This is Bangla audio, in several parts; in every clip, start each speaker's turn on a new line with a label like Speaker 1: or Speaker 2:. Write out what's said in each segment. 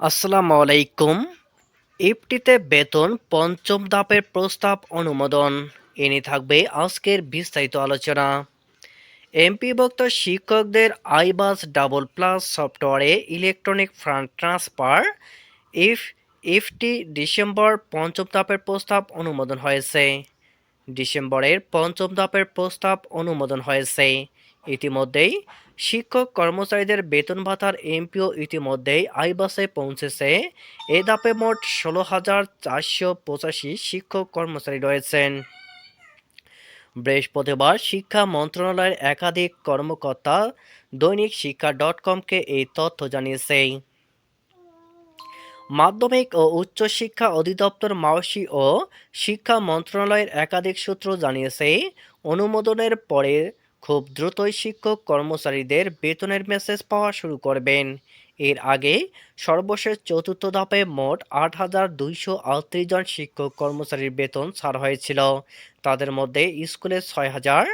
Speaker 1: আসসালামু আলাইকুম। ইফটিতে বেতন পঞ্চম ধাপের প্রস্তাব অনুমোদন। এনে থাকবে আজকের বিস্তারিত আলোচনা। এমপি এমপিভুক্ত শিক্ষকদের আইবাস ডাবল প্লাস সফটওয়্যারে electronic fund transfer. EF EFT December পঞ্চম ধাপের প্রস্তাব অনুমোদন হয়েছে। ডিসেম্বরের পঞ্চম ধাপের প্রস্তাব অনুমোদন হয়েছে। ইতিমধ্যেই শিক্ষক কর্মচারীদের বেতন ভাতার এমপিও ইতিমধ্যেই আইবাসে পৌঁছেছে। এ ধাপে মোট ষোলো হাজার চারশো পঁচাশি শিক্ষক কর্মচারী রয়েছেন। বৃহস্পতিবার শিক্ষা মন্ত্রণালয়ের একাধিক কর্মকর্তা দৈনিক শিক্ষা ডট কমকে এই তথ্য জানিয়েছে। মাধ্যমিক ও উচ্চশিক্ষা অধিদপ্তর মাওসি ও শিক্ষা মন্ত্রণালয়ের একাধিক সূত্র জানিয়েছে, অনুমোদনের পরে খুব দ্রুতই শিক্ষক কর্মচারীদের বেতনের মেসেজ পাওয়া শুরু করবেন। এর আগে সর্বশেষ চতুর্থ ধাপে মোট আট হাজার দুইশো আটত্রিশ জন শিক্ষক কর্মচারীর বেতন ছাড় হয়েছিল। তাদের মধ্যে স্কুলে ছয় হাজার,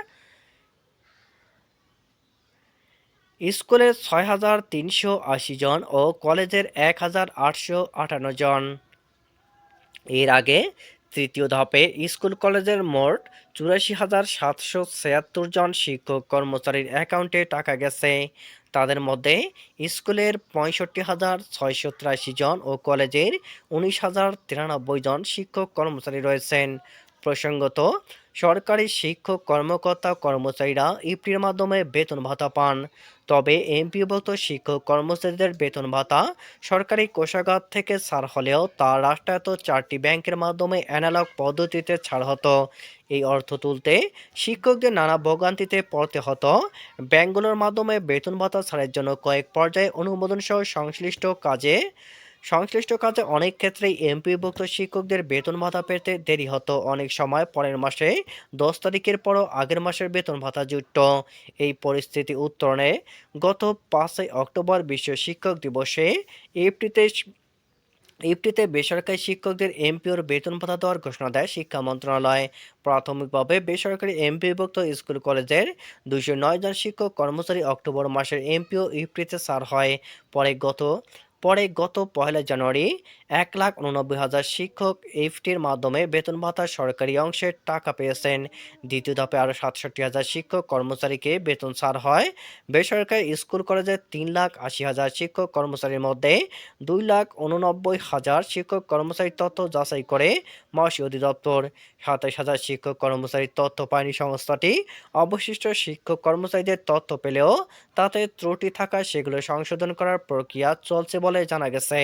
Speaker 1: স্কুলে ছয় হাজার তিনশো আশি জন ও কলেজের এক হাজার আটশো আটান্ন জন। এর আগে তৃতীয় ধাপে স্কুল কলেজের মোট চুরাশি হাজার সাতশো ছিয়াত্তর জন শিক্ষক কর্মচারীর অ্যাকাউন্টে টাকা গেছে। তাদের মধ্যে স্কুলের পঁয়ষট্টি হাজার ছয়শো তিরাশি জন ও কলেজের উনিশ হাজার তিরানব্বই জন শিক্ষক কর্মচারী রয়েছেন। প্রসঙ্গত সরকারি শিক্ষক কর্মকর্তা কর্মচারীরা ইপির মাধ্যমে বেতন ভাতা পান। তবে এমপিভুক্ত শিক্ষক কর্মচারীদের বেতন ভাতা সরকারি কোষাগার থেকে ছাড় হলেও তা রাষ্ট্রায়ত্ত চারটি ব্যাংকের মাধ্যমে অ্যানালগ পদ্ধতিতে ছাড় হতো। এই অর্থ তুলতে শিক্ষকদের নানা ভোগান্তিতে পড়তে হতো। ব্যাংকগুলোর মাধ্যমে বেতন ভাতা ছাড়ের জন্য কয়েক পর্যায়ে অনুমোদন সহ সংশ্লিষ্ট কাজে সংশ্লিষ্ট কাজে অনেক ক্ষেত্রেই এমপিভুক্ত শিক্ষকদের বেতন ভাতা পেতে দেরি হতো। অনেক সময় পরের মাসে দশ তারিখের পরও আগের মাসের বেতন ভাতা জুটত এই পরিস্থিতি উত্তরণে গত পাঁচই অক্টোবর বিশ্ব শিক্ষক দিবসে এফটিতে ইফটিতে বেসরকারি শিক্ষকদের এমপিওর বেতন ভাতা দেওয়ার ঘোষণা দেয় শিক্ষা মন্ত্রণালয়। প্রাথমিকভাবে বেসরকারি এমপিভুক্ত স্কুল কলেজের দুইশো নয় জন শিক্ষক কর্মচারী অক্টোবর মাসের এমপিও ইফটিতে সার হয়। পরে গত পরে গত পহেলা জানুয়ারি এক লাখ উননব্বই হাজার শিক্ষক এফটির মাধ্যমে বেতন ভাতার সরকারি অংশের টাকা পেয়েছেন। দ্বিতীয় ধাপে আরও সাতষট্টি হাজার শিক্ষক কর্মচারীকে বেতন ছাড় হয়। বেসরকারি স্কুল কলেজের তিন লাখ আশি হাজার শিক্ষক কর্মচারীর মধ্যে দুই লাখ উননব্বই হাজার শিক্ষক কর্মচারীর তথ্য যাচাই করে মাসি অধিদপ্তর। সাতাশ হাজার শিক্ষক কর্মচারীর তথ্য পায়নি সংস্থাটি। অবশিষ্ট শিক্ষক কর্মচারীদের তথ্য পেলেও তাতে ত্রুটি থাকায় সেগুলো সংশোধন করার প্রক্রিয়া চলছে বলে জানা গেছে।